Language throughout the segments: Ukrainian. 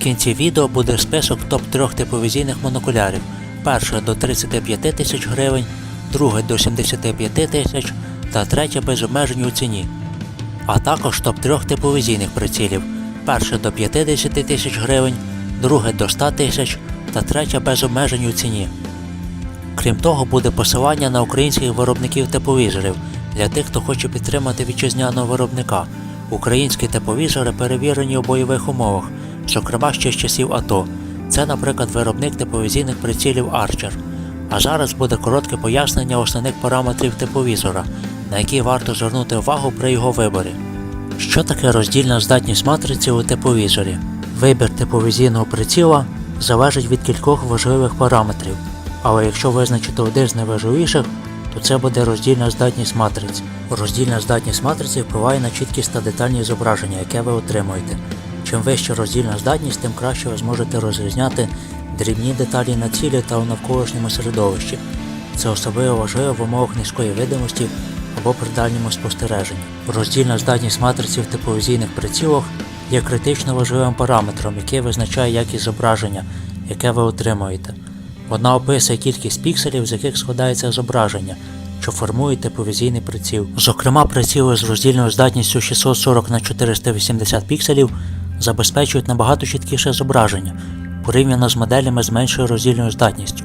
кінці відео буде список топ-3 тепловізійних монокулярів. Перше до 35 тисяч гривень, друге до 75 тисяч та третє без обмежень у ціні. А також топ-3 тепловізійних прицілів. Перше до 50 тисяч гривень, друге до 100 тисяч та третє без обмежень у ціні. Крім того, буде посилання на українських виробників тепловізорів для тих, хто хоче підтримати вітчизняного виробника. Українські тепловізори перевірені у бойових умовах, зокрема ще з часів АТО. Це, наприклад, виробник тепловізійних прицілів Archer. А зараз буде коротке пояснення основних параметрів тепловізора, на які варто звернути увагу при його виборі. Що таке роздільна здатність матриці у тепловізорі? Вибір тепловізійного приціла залежить від кількох важливих параметрів, але якщо визначити один з найважливіших, то це буде роздільна здатність матриці. Роздільна здатність матриці впливає на чіткість та детальність зображення, яке ви отримуєте. Чим вища роздільна здатність, тим краще ви зможете розрізняти дрібні деталі на цілі та у навколишньому середовищі. Це особливо важливо в умовах низької видимості або при дальньому спостереженні. Роздільна здатність матриці в тепловізійних прицілах є критично важливим параметром, який визначає якість зображення, яке ви отримуєте. Вона описує кількість пікселів, з яких складається зображення, що формує тепловізійний приціл. Зокрема, приціли з роздільною здатністю 640 на 480 пікселів забезпечують набагато чіткіше зображення порівняно з моделями з меншою роздільною здатністю,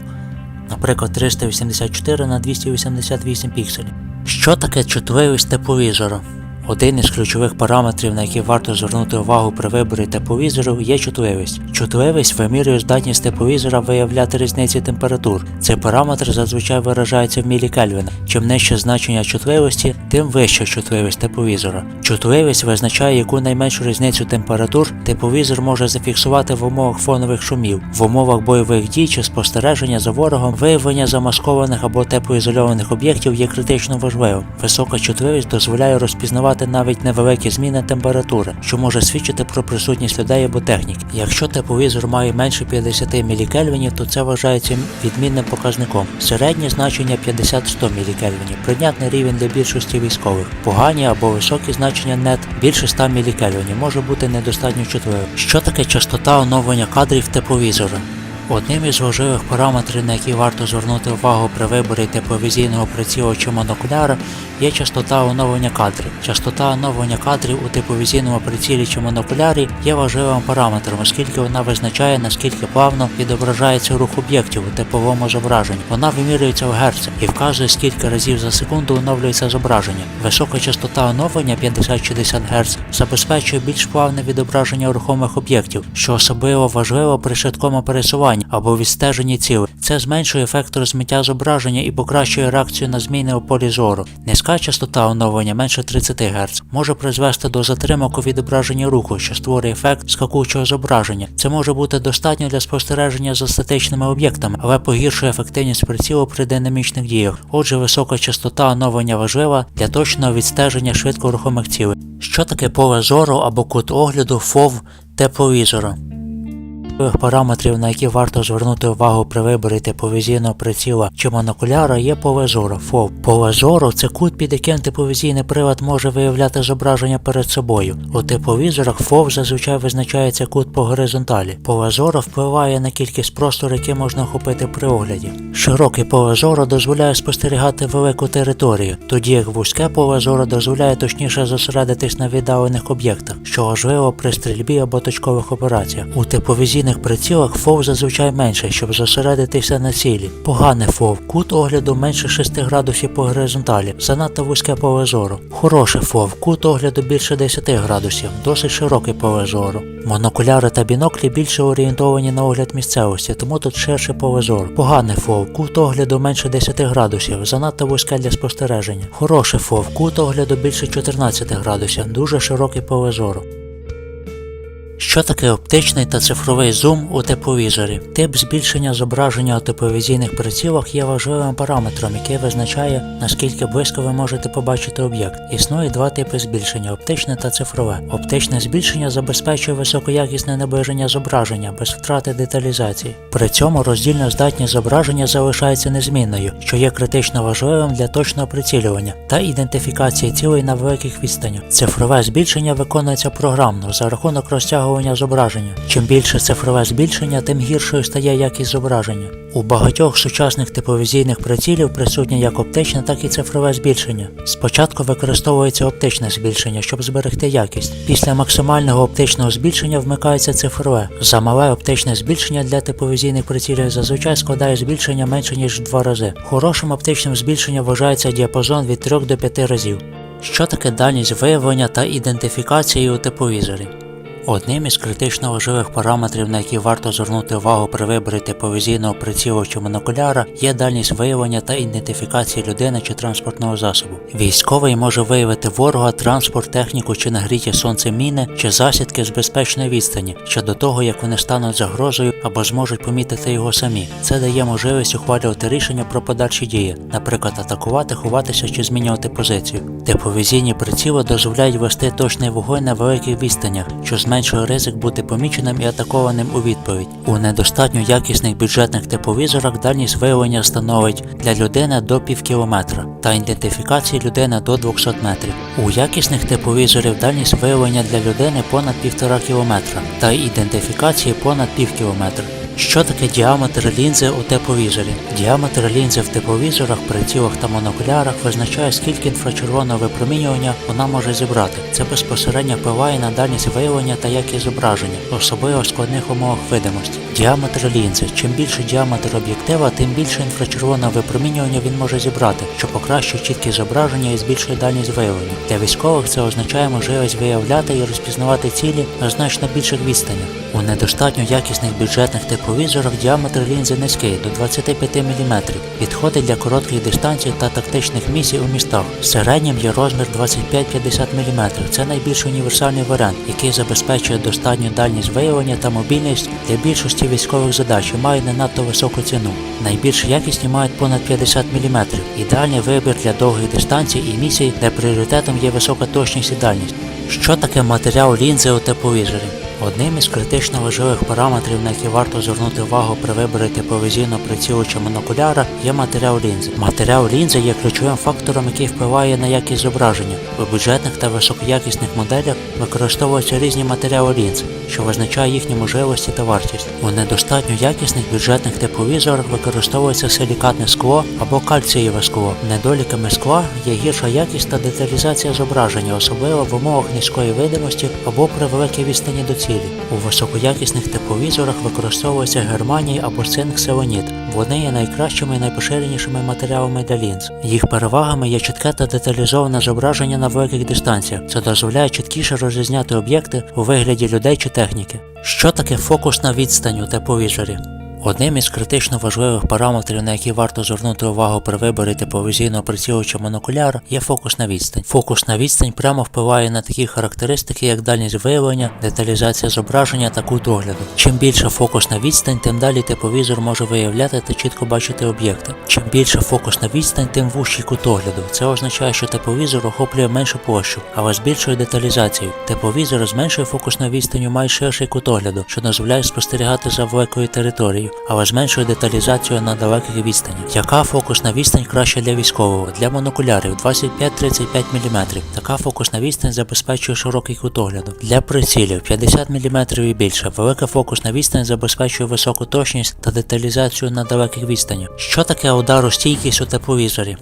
наприклад 384 на 288 пікселів. Що таке чутливість тепловізора? Один із ключових параметрів, на які варто звернути увагу при виборі тепловізору, є чутливість. Чутливість вимірює здатність тепловізора виявляти різниці температур. Цей параметр зазвичай виражається в мілікельвінах. Чим нижче значення чутливості, тим вища чутливість тепловізора. Чутливість визначає, яку найменшу різницю температур тепловізор може зафіксувати в умовах фонових шумів, в умовах бойових дій чи спостереження за ворогом, виявлення замаскованих або теплоізольованих об'єктів є критично важливим. Висока чутливість дозволяє розпізнавати навіть невеликі зміни температури, що може свідчити про присутність людей або техніки. Якщо тепловізор має менше 50 мілікельвінів, то це вважається відмінним показником. Середнє значення 50-100 мілікельвінів, прийнятний рівень для більшості військових. Погані або високі значення нет більше 100 мілікельвінів може бути недостатньо чутливим. Що таке частота оновлення кадрів тепловізора? Одним із важливих параметрів, на які варто звернути увагу при виборі тепловізійного прицілу чи монокуляра, є частота оновлення кадрів. Частота оновлення кадрів у тепловізійному прицілі чи монокулярі є важливим параметром, оскільки вона визначає наскільки плавно відображається рух об'єктів у тепловому зображенні. Вона вимірюється в герцах і вказує, скільки разів за секунду оновлюється зображення. Висока частота оновлення 50-60 Гц забезпечує більш плавне відображення рухомих об'єктів, що особливо важливо при швидкому пересуванні або відстеженні цілей. Це зменшує ефект розмиття зображення і покращує реакцію на зміни у полі зору. Низька частота оновлення менше 30 Гц може призвести до затримок у відображенні руху, що створює ефект скакучого зображення. Це може бути достатньо для спостереження за статичними об'єктами, але погіршує ефективність прицілу при динамічних діях. Отже, висока частота оновлення важлива для точного відстеження швидкорухомих цілей. Що таке поле зору або кут огляду фов тепловізора? Важливих параметрів, на які варто звернути увагу при виборі тепловізійного приціла чи монокуляра, є поле ФОВ. Поле це кут, під яким тепловізійний прилад може виявляти зображення перед собою. У тепловізорах ФОВ зазвичай визначається кут по горизонталі. Поле впливає на кількість простору, який можна охопити при огляді. Широкий поле дозволяє спостерігати велику територію, тоді як вузьке поле дозволяє точніше зосередитись на віддалених об'єктах, що важливо при стрільбі або точкових операціях. У тепловізійних прицілах фов зазвичай менше, щоб зосередитися на цілі. Погане фов, кут огляду менше 6 градусів по горизонталі, занадто вузьке поле зору. Хороше фов, кут огляду більше 10 градусів, досить широкий поле зору. Монокуляри та біноклі більше орієнтовані на огляд місцевості, тому тут ширше поле зору. Поганий фов, кут огляду менше 10 градусів, занадто вузьке для спостереження. Хороше фов, кут огляду більше 14 градусів, дуже широкий поле зору. Що таке оптичний та цифровий зум у тепловізорі? Тип збільшення зображення у тепловізійних прицілах є важливим параметром, який визначає, наскільки близько ви можете побачити об'єкт. Існує два типи збільшення оптичне та цифрове. Оптичне збільшення забезпечує високоякісне наближення зображення без втрати деталізації. При цьому роздільна здатність зображення залишається незмінною, що є критично важливим для точного прицілювання та ідентифікації цілей на великих відстанях. Цифрове збільшення виконується програмно за рахунок розтягування зображення. Чим більше цифрове збільшення, тим гіршою стає якість зображення. У багатьох сучасних типовізійних прицілів присутнє як оптичне, так і цифрове збільшення. Спочатку використовується оптичне збільшення, щоб зберегти якість. Після максимального оптичного збільшення вмикається цифрове. За мале оптичне збільшення для типовізійних прицілів зазвичай складає збільшення менше ніж в два рази. Хорошим оптичним збільшенням вважається діапазон від 3 до 5 разів. Що таке дальність виявлення та ідентифікації у тепловізорі? Одним із критично важливих параметрів, на які варто звернути увагу при виборі тепловізійного прицілу чи монокуляра, є дальність виявлення та ідентифікації людини чи транспортного засобу. Військовий може виявити ворога, транспорт, техніку чи нагріті сонцем міни, чи засідки з безпечної відстані, ще до того як вони стануть загрозою або зможуть помітити його самі. Це дає можливість ухвалювати рішення про подальші дії, наприклад, атакувати, ховатися чи змінювати позицію. Тепловізійні приціли дозволяють вести точний вогонь на великих відстанях, що зменшує ризик бути поміченим і атакованим у відповідь. У недостатньо якісних бюджетних тепловізорах дальність виявлення становить для людини до пів кілометра та ідентифікації людини до 200 метрів. У якісних тепловізорів дальність виявлення для людини понад півтора кілометра та ідентифікації понад пів кілометра. Що таке діаметр лінзи у тепловізорі? Діаметр лінзи в тепловізорах, прицілах та монокулярах визначає, скільки інфрачервоного випромінювання вона може зібрати. Це безпосередньо впливає на дальність виявлення та якість зображення, особливо в складних умовах видимості. Діаметр лінзи. Чим більше діаметр об'єктива, тим більше інфрачервоного випромінювання він може зібрати, що покращує чіткість зображення і збільшує дальність виявлення. Для військових це означає можливість виявляти і розпізнавати цілі на значно більших відстанях. У недостатньо якісних бюджетних тепловізорах діаметр лінзи низький до 25 мм. Підходить для коротких дистанцій та тактичних місій у містах. Середнім є розмір 25-50 мм. Це найбільш універсальний варіант, який забезпечує достатню дальність виявлення та мобільність для більшості військових задач і має не надто високу ціну. Найбільш якісні мають понад 50 мм. Ідеальний вибір для довгих дистанцій і місій, де пріоритетом є висока точність і дальність. Що таке матеріал лінзи у тепловізорі? Одним із критично важливих параметрів, на які варто звернути увагу при виборі тепловізійного прицілу монокуляра, є матеріал лінзи. Матеріал лінзи є ключовим фактором, який впливає на якість зображення. У бюджетних та високоякісних моделях використовуються різні матеріали лінз, що визначає їхні можливості та вартість. У недостатньо якісних бюджетних тепловізорах використовується силікатне скло або кальцієве скло. Недоліками скла є гірша якість та деталізація зображення, особливо в умовах низької видимості або при великій відстані до цілі. У високоякісних тепловізорах використовується германій або цинк селеніт. Вони є найкращими і найпоширенішими матеріалами для лінз. Їх перевагами є чітке та деталізоване зображення на великих дистанціях. Це дозволяє чіткіше розрізняти об'єкти у вигляді людей чи техніки. Що таке фокусна відстань у тепловізорі? Одним із критично важливих параметрів, на які варто звернути увагу при виборі тепловізійного прицілу чи монокуляра, є фокусна відстань. Фокусна відстань прямо впливає на такі характеристики, як дальність виявлення, деталізація зображення та кут огляду. Чим більша фокусна відстань, тим далі тепловізор може виявляти та чітко бачити об'єкти. Чим більша фокусна відстань, тим вужчий кут огляду. Це означає, що тепловізор охоплює меншу площу, але з більшою деталізацією. Тепловізор з меншою фокусною відстанню має ширший кут огляду, що дозволяє спостерігати за великою територією але з меншою деталізацією на далеких відстанях. Яка фокусна відстань краще для військового? Для монокулярів 25-35 мм. Така фокусна відстань забезпечує широкий кут огляду. Для прицілів 50 мм і більше. Велика фокусна відстань забезпечує високу точність та деталізацію на далеких відстанях. Що таке ударостійкість у тепловізорі?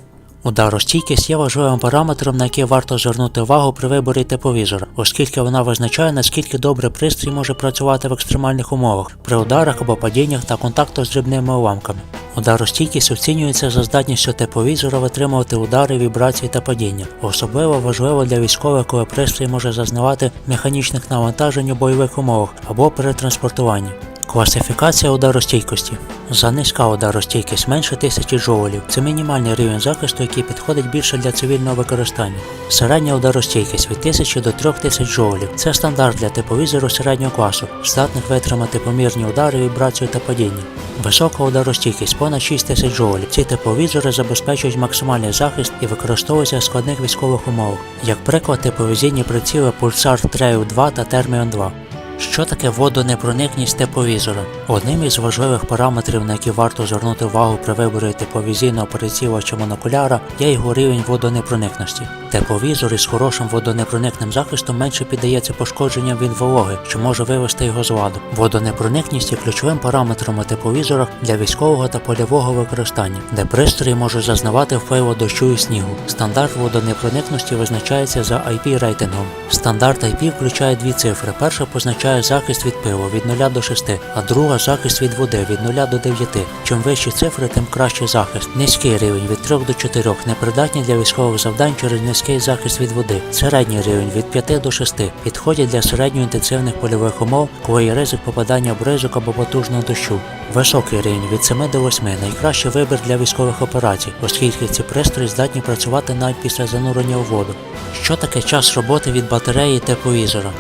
Ударостійкість є важливим параметром, на який варто звернути увагу при виборі тепловізора, оскільки вона визначає, наскільки добре пристрій може працювати в екстремальних умовах при ударах або падіннях та контакту з дрібними уламками. Ударостійкість оцінюється за здатністю тепловізора витримувати удари, вібрації та падіння. Особливо важливо для військових, коли пристрій може зазнавати механічних навантажень у бойових умовах або при транспортуванні. Класифікація ударостійкості. За низька ударостійкість менше 1000 джоулів. Це мінімальний рівень захисту, який підходить більше для цивільного використання. Середня ударостійкість від 1000 до 3000 джоулів. Це стандарт для тепловізору середнього класу, здатних витримати помірні удари, вібрацію та падіння. Висока ударостійкість понад 6000 джоулів. Ці тепловізори забезпечують максимальний захист і використовуються в складних військових умовах. Як приклад, тепловізійні приціли Pulsar Trail 2 та Thermion 2. Що таке водонепроникність тепловізора? Одним із важливих параметрів, на які варто звернути увагу при виборі тепловізійного приціла чи монокуляра, є його рівень водонепроникності. Тепловізор із хорошим водонепроникним захистом менше піддається пошкодженням від вологи, що може вивести його з ладу. Водонепроникність є ключовим параметром у тепловізорах для військового та польового використання, де пристрій може зазнавати впливу дощу і снігу. Стандарт водонепроникності визначається за IP рейтингом. Стандарт IP включає дві цифри. Перша позначає захист від пилу від 0 до 6, а друга захист від води від 0 до 9. Чим вищі цифри, тим кращий захист. Низький рівень від 3 до 4, непридатні для військових завдань через низький захист від води. Середній рівень від 5 до 6 підходять для середньоінтенсивних польових умов, коли є ризик попадання бризок або потужного дощу. Високий рівень від 7 до 8 найкращий вибір для військових операцій, оскільки ці пристрої здатні працювати навіть після занурення у воду. Що таке час роботи від батареї тепловізора?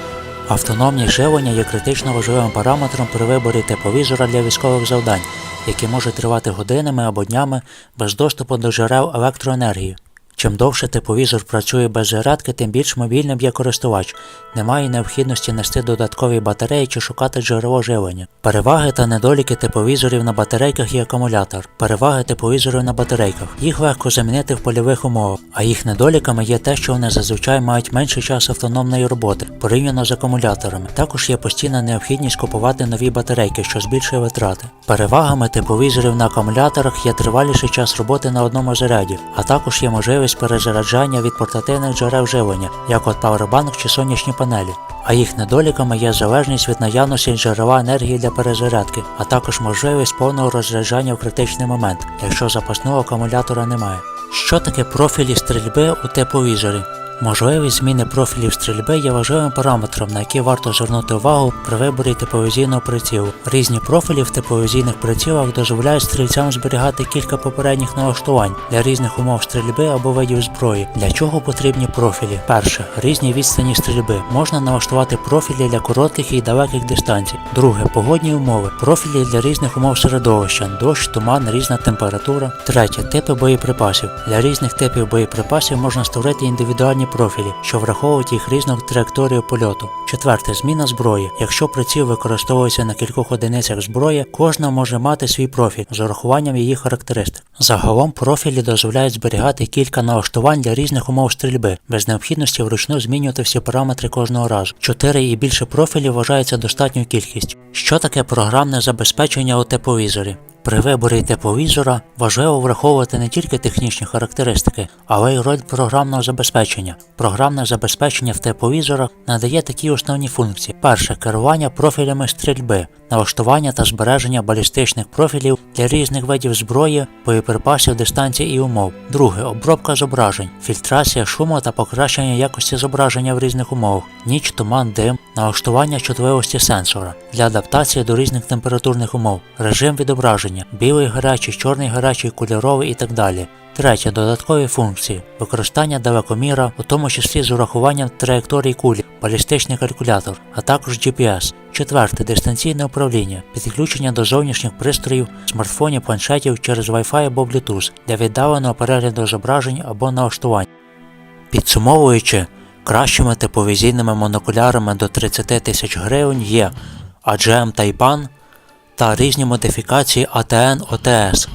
Автономність живлення є критично важливим параметром при виборі тепловізора для військових завдань, які може тривати годинами або днями без доступу до джерел електроенергії. Чим довше тепловізор працює без зарядки, тим більш мобільним є користувач. Немає необхідності нести додаткові батареї чи шукати джерело живлення. Переваги та недоліки тепловізорів на батарейках і акумулятор. Переваги тепловізорів на батарейках. Їх легко замінити в польових умовах, а їх недоліками є те, що вони зазвичай мають менший час автономної роботи порівняно з акумуляторами. Також є постійна необхідність купувати нові батарейки, що збільшує витрати. Перевагами тепловізорів на акумуляторах є триваліший час роботи на одному заряді, а також є можливість перезаряджання від портативних джерел живлення, як от павербанк чи сонячні панелі. А їх недоліками є залежність від наявності джерела енергії для перезарядки, а також можливість повного розряджання в критичний момент, якщо запасного акумулятора немає. Що таке профілі стрільби у тепловізорі? Можливість зміни профілів стрільби є важливим параметром, на який варто звернути увагу при виборі тепловізійного прицілу. Різні профілі в тепловізійних прицілах дозволяють стрільцям зберігати кілька попередніх налаштувань для різних умов стрільби або видів зброї. Для чого потрібні профілі? Перше різні відстані стрільби. Можна налаштувати профілі для коротких і далеких дистанцій. Друге погодні умови. Профілі для різних умов середовища, дощ, туман, різна температура. Третє типи боєприпасів. Для різних типів боєприпасів можна створити індивідуальні профілі, що враховують їх різну траєкторію польоту. Четверте зміна зброї. Якщо приціл використовується на кількох одиницях зброї, кожна може мати свій профіль з урахуванням її характеристик. Загалом профілі дозволяють зберігати кілька налаштувань для різних умов стрільби, без необхідності вручну змінювати всі параметри кожного разу. Чотири і більше профілів вважається достатньою кількістю. Що таке програмне забезпечення у тепловізорі? При виборі тепловізора важливо враховувати не тільки технічні характеристики, але й роль програмного забезпечення. Програмне забезпечення в тепловізорах надає такі основні функції: перше керування профілями стрільби, налаштування та збереження балістичних профілів для різних видів зброї, боєприпасів, дистанцій і умов. Друге обробка зображень, фільтрація шуму та покращення якості зображення в різних умовах, ніч, туман, дим, налаштування чутливості сенсора для адаптації до різних температурних умов, режим відображення, білий гарячий, чорний гарячий, кольоровий і так далі. Третє додаткові функції використання далекоміра, у тому числі з урахуванням траєкторії кулі, балістичний калькулятор, а також GPS. Четверте дистанційне управління, підключення до зовнішніх пристроїв, смартфонів, планшетів через Wi-Fi або Bluetooth для віддаленого перегляду зображень або налаштувань. Підсумовуючи, кращими тепловізійними монокулярами до 30 тисяч гривень є AGM Taipan та різні модифікації OTS.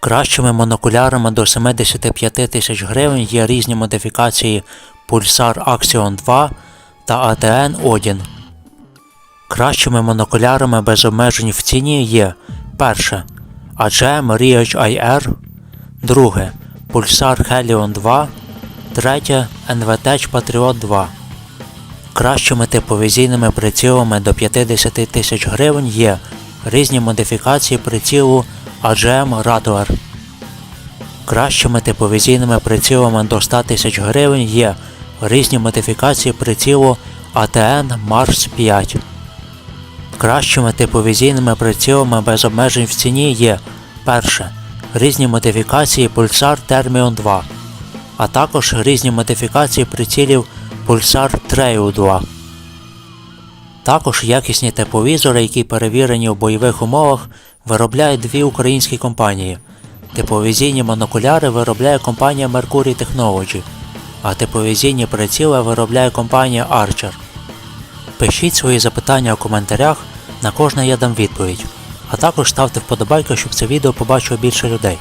Кращими монокулярами до 75 тисяч гривень є різні модифікації Pulsar Axion 2 та ATN Odin. Кращими монокулярами без обмежень в ціні є перше AGM Riage IR, друге Pulsar Helion 2, третє NVTech Patriot 2. Кращими тепловізійними прицілами до 50 тисяч гривень є різні модифікації прицілу AGM Rattler. Кращими тепловізійними прицілами до 100 тисяч гривень є різні модифікації прицілу ATN Mars 5. Кращими тепловізійними прицілами без обмежень в ціні є перше різні модифікації Pulsar Thermion 2, а також різні модифікації прицілів Pulsar Trail 2. Також якісні тепловізори, які перевірені в бойових умовах, виробляють дві українські компанії. Тепловізійні монокуляри виробляє компанія Mercury Technology, а тепловізійні приціли виробляє компанія Archer. Пишіть свої запитання у коментарях, на кожне я дам відповідь. А також ставте вподобайку, щоб це відео побачило більше людей.